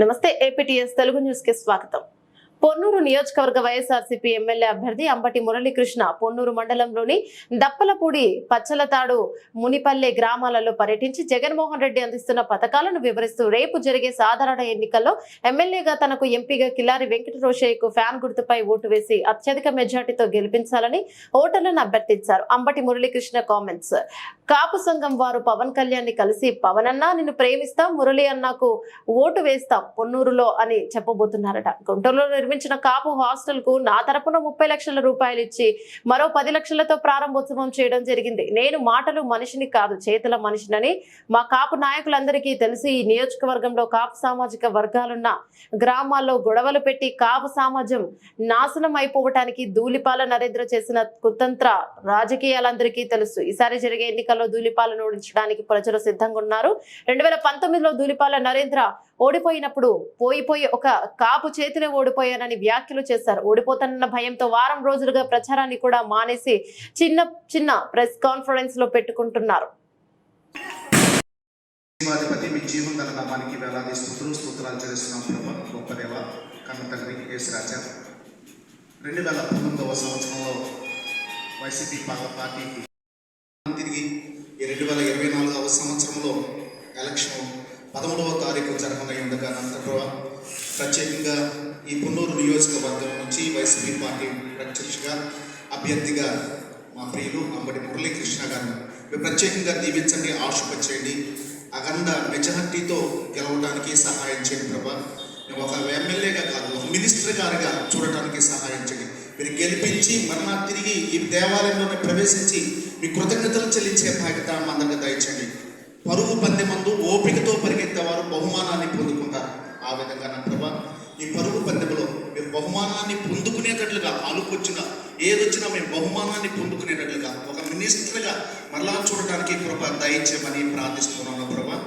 నమస్తే ఏపీటీఎస్ తెలుగు న్యూస్కి స్వాగతం. పొన్నూరు నియోజకవర్గ వైఎస్ఆర్సీపీ ఎమ్మెల్యే అభ్యర్థి అంబటి మురళీకృష్ణ. పొన్నూరు మండలంలోని దప్పలపూడి పచ్చలతాడు మునిపల్లె గ్రామాలలో పర్యటించి జగన్మోహన్ రెడ్డి అందిస్తున్న పథకాలను వివరిస్తూ రేపు జరిగే సాధారణ ఎన్నికల్లో ఎమ్మెల్యేగా తనకు ఎంపీగా కిల్లారి వెంకట రోషయ్యకు ఫ్యాన్ గుర్తుపై ఓటు వేసి అత్యధిక మెజార్టీతో గెలిపించాలని ఓటర్లను అభ్యర్థించారు. అంబటి మురళీకృష్ణ కామెంట్స్. కాపు సంఘం వారు పవన్ కళ్యాణ్ని కలిసి పవన్ అన్నా నిన్ను ప్రేమిస్తాం మురళి అన్నకు ఓటు వేస్తాం పొన్నూరులో అని చెప్పబోతున్నారట. గుంటూరులో నిర్మించిన కాపు హాస్టల్కు నా తరపున ముప్పై లక్షల రూపాయలు ఇచ్చి మరో పది లక్షలతో ప్రారంభోత్సవం చేయడం జరిగింది. నేను మాటలు మనిషిని కాదు చేతుల మనిషినని. మా కాపు నాయకులందరికీ తెలిసి ఈ నియోజకవర్గంలో కాపు సామాజిక వర్గాలున్న గ్రామాల్లో గొడవలు పెట్టి కాపు సామాజం నాశనం అయిపోవటానికి ధూళిపాల నరేంద్ర చేసిన కుతంత్ర రాజకీయాలందరికీ తెలుసు. ఈసారి జరిగే ఎన్నికల్లో ధూళిపాలను ఓడించడానికి ప్రజలు సిద్ధంగా ఉన్నారు రెండు వేల పంతొమ్మిదిలో ధూళిపాల నరేంద్ర ఓడిపోయినప్పుడు పోయిపోయి ఒక కాపు చేతిలో ఓడిపోయానని వ్యాఖ్యలు చేశారు ఓడిపోతానన్న భయంతో వారం రోజులుగా ప్రచారాన్ని కూడా మానేసి చిన్న చిన్న ప్రెస్ కాన్ఫరెన్స్లో పెట్టుకుంటున్నారు. జీవాధిపతి మీ జీవం నామానికి వేలాది స్థుతులు స్తోత్రాలు చెల్లిస్తున్నాం ప్రభా. గొప్ప దేవ కన్న తండ్రి యేసు రెండు వేల పంతొమ్మిదవ సంవత్సరంలో వైసీపీ పార్టీకి తిరిగి ఈ రెండు వేల ఇరవై నాలుగవ సంవత్సరంలో ఎలక్షన్ పదమూడవ తారీఖు జరగనై ఉండగా నంతప్రభ ప్రత్యేకంగా ఈ పున్నూరు నియోజకవర్గం నుంచి వైసీపీ పార్టీ ప్రత్యక్షగా అభ్యర్థిగా మా ప్రియులు అంబటి మురళీకృష్ణ గారు. మీరు ప్రత్యేకంగా దీవించండి ఆశపచ్చేయండి అఖండ మెజార్టీతో గెలవడానికి సహాయం చేయండి ప్రభా. ఒక ఎమ్మెల్యేగా కాదు ఒక మినిస్టర్ గారిగా చూడటానికి సహాయం చేయండి. మీరు గెలిపించి మరణ తిరిగి ఈ దేవాలయంలోనే ప్రవేశించి మీ కృతజ్ఞతలు చెల్లించే బాధ్యత మా అందరికీ దయచేయండి. పరుగు పందెమందు ఓపికతో పరిగెత్తేవారు బహుమానాన్ని పొందుకుంటారు. ఆ విధంగా నా ప్రభా ఈ పరుగు పందెంలో మీరు బహుమానాన్ని పొందుకునేటట్లుగా ఆలుకొచ్చిన ఏదొచ్చినా మేము బహుమానాన్ని పొందుకునేటట్లుగా ఒక మినిస్టర్గా మరలా చూడటానికి కృప దయచేయమని ప్రార్థిస్తున్నాను ప్రభా.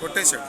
కొట్టేశాడు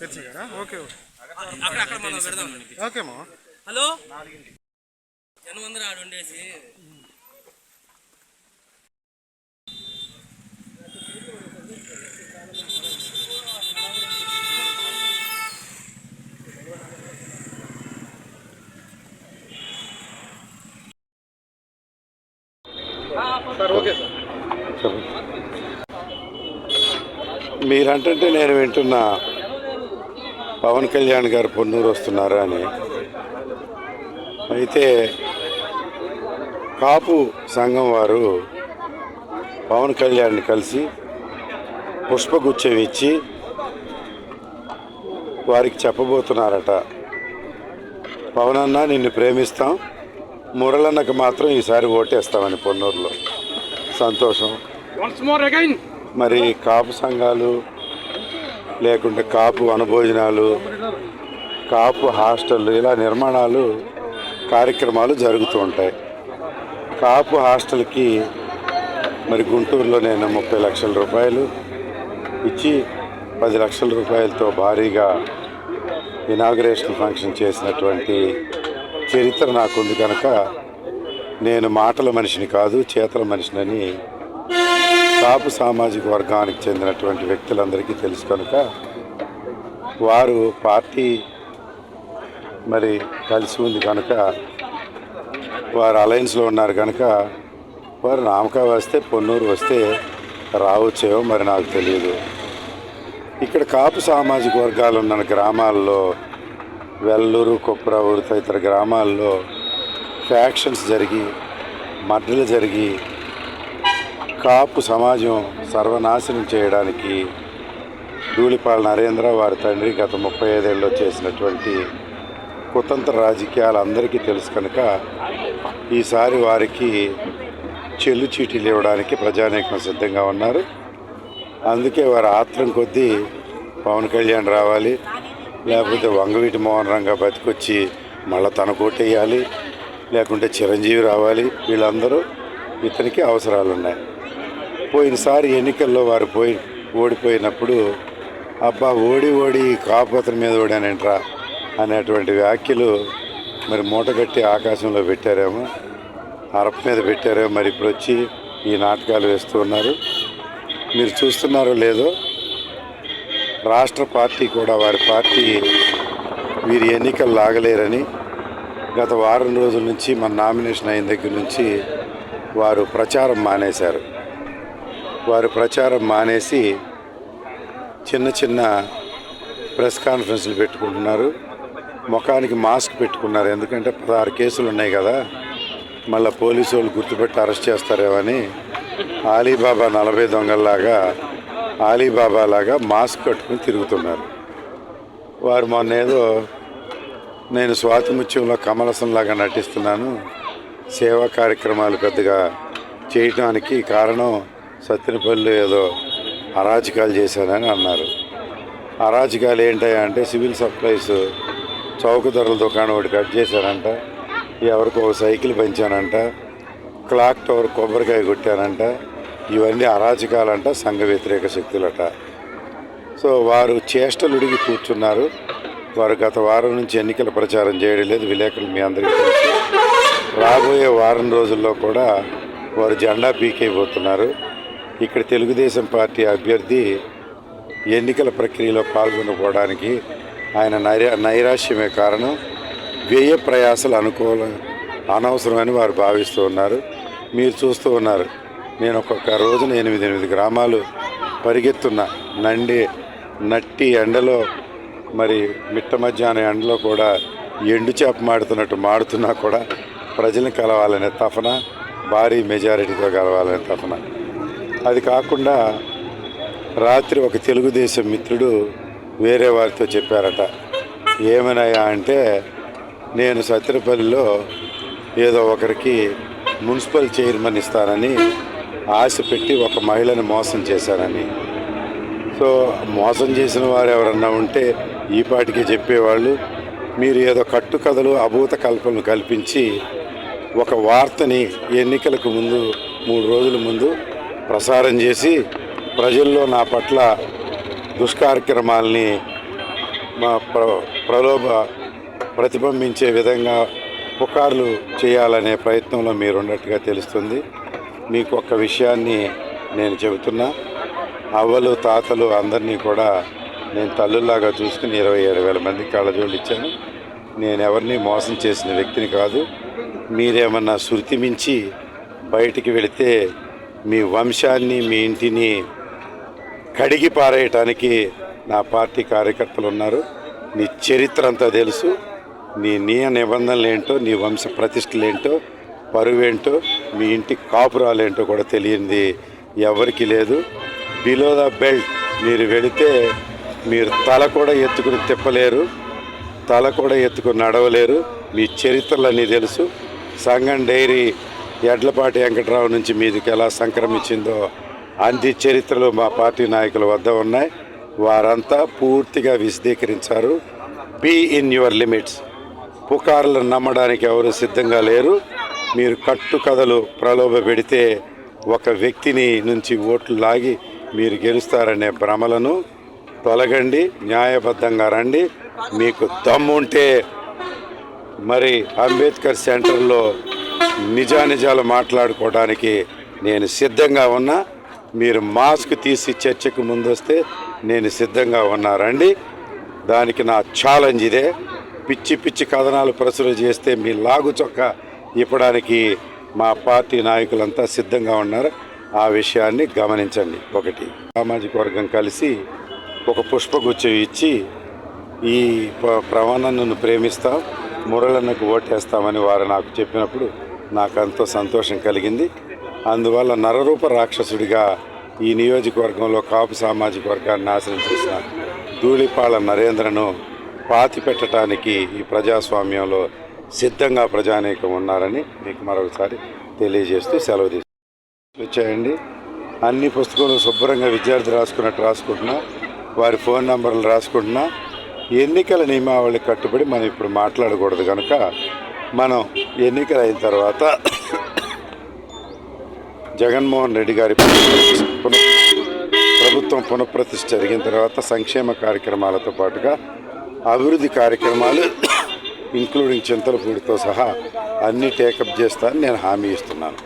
చర్చి కదా ఓకే. అక్కడ అక్కడ మనం పెడదాం. ఓకే మా హలో? ఆడ ఉండేసి. చెప్పండి. మీరంటుంటే నేను వింటున్నా. పవన్ కళ్యాణ్ గారు పొన్నూరు వస్తున్నారు అని. అయితే కాపు సంఘం వారు పవన్ కళ్యాణ్ని కలిసి పుష్పగుచ్చం ఇచ్చి వారికి చెప్పబోతున్నారట. పవన్ అన్న నిన్ను ప్రేమిస్తాం. మురళన్నకు మాత్రం ఈసారి ఓటేస్తామని పొన్నూరులో. సంతోషం. మరి కాపు సంఘాలు లేకుంటే కాపు వనభోజనాలు కాపు హాస్టళ్ళు ఇలా నిర్మాణాలు కార్యక్రమాలు జరుగుతూ ఉంటాయి. కాపు హాస్టల్కి మరి గుంటూరులో నేను ముప్పై లక్షల రూపాయలు ఇచ్చి పది లక్షల రూపాయలతో భారీగా ఇనాగ్రేషన్ ఫంక్షన్ చేసినటువంటి చరిత్ర నాకుంది కనుక నేను మాటల మనిషిని కాదు చేతల మనిషినని కాపు సామాజిక వర్గానికి చెందినటువంటి వ్యక్తులందరికీ తెలుసు కనుక వారు పార్టీ మరి కలిసి ఉంది కనుక వారు అలయన్స్లో ఉన్నారు కనుక వారు నామకా వస్తే పొన్నూరు వస్తే రావచ్చేమో మరి నాకు తెలియదు. ఇక్కడ కాపు సామాజిక వర్గాలు ఉన్న గ్రామాల్లో వెల్లూరు కుప్రావూరు తదితర గ్రామాల్లో ఫ్యాక్షన్స్ జరిగి మడ్డలు జరిగి కాపు సమాజం సర్వనాశనం చేయడానికి ధూళిపాల నరేంద్ర వారి తండ్రి గత ముప్పై ఐదేళ్ళలో చేసినటువంటి కుతంత్ర రాజకీయాలు అందరికీ తెలుసు కనుక ఈసారి వారికి చెల్లు చీటీలు ఇవ్వడానికి ప్రజానేకం సిద్ధంగా ఉన్నారు. అందుకే వారి ఆత్రం కొద్దీ పవన్ కళ్యాణ్ రావాలి లేకపోతే వంగవీటి మోహన్ రంగా బతికొచ్చి మళ్ళీ తన కోటేయాలి లేకుంటే చిరంజీవి రావాలి. వీళ్ళందరూ ఇతనికి అవసరాలు ఉన్నాయి పోయినసారి ఎన్నికల్లో వారు పోయి ఓడిపోయినప్పుడు అబ్బా ఓడి ఓడి కాపుపత్ర మీద ఓడానంట్రా అనేటువంటి వ్యాఖ్యలు మరి మూటగట్టి ఆకాశంలో పెట్టారేమో అరప మీద పెట్టారేమో మరి ఇప్పుడు వచ్చి ఈ నాటకాలు వేస్తూ ఉన్నారు. మీరు చూస్తున్నారో లేదో రాష్ట్ర పార్టీ కూడా వారి పార్టీ వీరి ఎన్నికలు లాగలేరని గత వారం రోజుల నుంచి మన నామినేషన్ అయిన దగ్గర నుంచి వారు ప్రచారం మానేశారు. వారు ప్రచారం మానేసి చిన్న చిన్న ప్రెస్ కాన్ఫరెన్స్లు పెట్టుకుంటున్నారు. ముఖానికి మాస్క్ పెట్టుకున్నారు. ఎందుకంటే పదహారు కేసులు ఉన్నాయి కదా. మళ్ళీ పోలీసు వాళ్ళు గుర్తుపెట్టి అరెస్ట్ చేస్తారేమని ఆలీబాబా నలభై దొంగల్లాగా ఆలీబాబా లాగా మాస్క్ కట్టుకుని తిరుగుతున్నారు. వారు మొన్న ఏదో నేను స్వాతిముత్యంలో కమలసంలాగా నటిస్తున్నాను. సేవా కార్యక్రమాలు పెద్దగా చేయటానికి కారణం సత్యనపల్లి ఏదో అరాచకాలు చేశానని అన్నారు. అరాచకాలు ఏంటయ్యా అంటే సివిల్ సప్లైస్ చౌక ధరల దుకాణం ఒకటి కట్ చేశారంట. ఎవరికి ఒక సైకిల్ పెంచానంట. క్లాక్ టవర్ కొబ్బరికాయ కొట్టానంట ఇవన్నీ అరాచకాలంట సంఘ వ్యతిరేక శక్తులట. సో వారు చేష్టలుడిగి కూర్చున్నారు. వారు గత వారం నుంచి ఎన్నికల ప్రచారం చేయడం లేదు. విలేకరులు మీ అందరికీ తెలుసు. రాబోయే వారం రోజుల్లో కూడా వారు జెండా పీకైపోతున్నారు ఇక్కడ తెలుగుదేశం పార్టీ అభ్యర్థి ఎన్నికల ప్రక్రియలో పాల్గొనకపోవడానికి ఆయన నైరా నైరాశ్యమే కారణం. వ్యయ ప్రయాసలు అనుకూల అనవసరమని వారు భావిస్తూ ఉన్నారు. మీరు చూస్తూ ఉన్నారు. నేను ఒక్కొక్క రోజున ఎనిమిది ఎనిమిది గ్రామాలు పరిగెత్తున్న. నండి నట్టి ఎండలో మరి మిట్ట మధ్యాహ్నం ఎండలో కూడా ఎండు చేప మాడుతున్నట్టు మాడుతున్నా కూడా ప్రజలను కలవాలనే తపన భారీ మెజారిటీతో కలవాలనే తపన. అది కాకుండా రాత్రి ఒక తెలుగుదేశం మిత్రుడు వేరే వారితో చెప్పారట. ఏమనయా అంటే నేను సత్యపల్లిలో ఏదో ఒకరికి మున్సిపల్ చైర్మన్ ఇస్తానని ఆశ పెట్టి ఒక మహిళను మోసం చేశానని. సో మోసం చేసిన వారు ఎవరన్నా ఉంటే ఈ పాటికి చెప్పేవాళ్ళు మీరు ఏదో కట్టుకథలు అభూత కల్పనలు కల్పించి ఒక వార్తని ఎన్నికలకు ముందు మూడు రోజుల ముందు ప్రసారం చేసి ప్రజల్లో నా పట్ల దుష్కార్యక్రమాల్ని మా ప్ర ప్రలోభ ప్రతిబింబించే విధంగా పుకార్లు చేయాలనే ప్రయత్నంలో మీరున్నట్టుగా తెలుస్తుంది. మీకు ఒక విషయాన్ని నేను చెబుతున్నా. అవ్వలు తాతలు అందరినీ కూడా నేను తల్లులాగా చూసుకుని ఇరవై ఏడు వేల మందికి కళ్ళజోళ్ళు ఇచ్చాను. నేను ఎవరిని మోసం చేసిన వ్యక్తిని కాదు. మీరేమన్నా శృతి మించి బయటికి వెళితే మీ వంశాన్ని మీ ఇంటిని కడిగి పారేయటానికి నా పార్టీ కార్యకర్తలు ఉన్నారు. నీ చరిత్ర అంతా తెలుసు. నీ నియ నిబంధనలు ఏంటో నీ వంశ ప్రతిష్టలు ఏంటో పరువేంటో మీ ఇంటి కాపురాలేంటో కూడా తెలియంది. ఎవరికి లేదు. బిలో ద బెల్ట్ మీరు వెళితే మీరు తల కూడా ఎత్తుకుని తిప్పలేరు. తల కూడా ఎత్తుకుని నడవలేరు. మీ చరిత్రలన్నీ తెలుసు. సంగం డైరీ ఎడ్లపాటి వెంకట్రావు నుంచి మీదికి ఎలా సంక్రమించిందో అన్ని చరిత్రలు మా పార్టీ నాయకుల వద్ద ఉన్నాయి. వారంతా పూర్తిగా విశదీకరించారు. బీ ఇన్ యువర్ లిమిట్స్ పుకార్లను నమ్మడానికి ఎవరు సిద్ధంగా లేరు. మీరు కట్టు కథలు ప్రలోభ పెడితే ఒక వ్యక్తిని నుంచి ఓట్లు లాగి మీరు గెలుస్తారనే భ్రమలను తొలగండి న్యాయబద్ధంగా రండి. మీకు దమ్ముంటే మరి అంబేద్కర్ సెంటర్లో నిజానిజాలు మాట్లాడుకోవడానికి నేను సిద్ధంగా ఉన్నా. మీరు మాస్క్ తీసి చర్చకు ముందొస్తే నేను సిద్ధంగా ఉన్నారండి దానికి నా ఛాలెంజ్ ఇదే. పిచ్చి పిచ్చి కథనాలు ప్రచురణ చేస్తే మీ లాగు చొక్క ఇప్పడానికి మా పార్టీ నాయకులంతా సిద్ధంగా ఉన్నారు. ఆ విషయాన్ని గమనించండి. ఒకటి సామాజిక వర్గం కలిసి ఒక పుష్పగుచ్చం ఇచ్చి ఈ ప- ప్రేమిస్తాం. మురళన్నకు ఓటేస్తామని వారు నాకు చెప్పినప్పుడు నాకు ఎంతో సంతోషం కలిగింది. అందువల్ల నరరూప రాక్షసుడిగా ఈ నియోజకవర్గంలో కాపు సామాజిక వర్గాన్ని నాశనం చేసిన ధూళిపాళ నరేంద్రను పాతి పెట్టడానికి ఈ ప్రజాస్వామ్యంలో సిద్ధంగా ప్రజానీకం ఉన్నారని మీకు మరొకసారి తెలియజేస్తూ సెలవు తీసుకు వచ్చాయండి. అన్ని పుస్తకాలు శుభ్రంగా విద్యార్థి రాసుకున్నట్టు రాసుకుంటున్నా. వారి ఫోన్ నంబర్లు రాసుకుంటున్నా. ఎన్నికల నియమావళి కట్టుబడి మనం ఇప్పుడు మాట్లాడకూడదు కనుక మనం ఎన్నికలు అయిన తర్వాత జగన్మోహన్ రెడ్డి గారి ప్రభుత్వం పునఃప్రతిష్ఠ జరిగిన తర్వాత సంక్షేమ కార్యక్రమాలతో పాటుగా అభివృద్ధి కార్యక్రమాలు ఇంక్లూడింగ్ చింతలపూడితో సహా అన్ని టేకప్ చేస్తానని నేను హామీ ఇస్తున్నాను.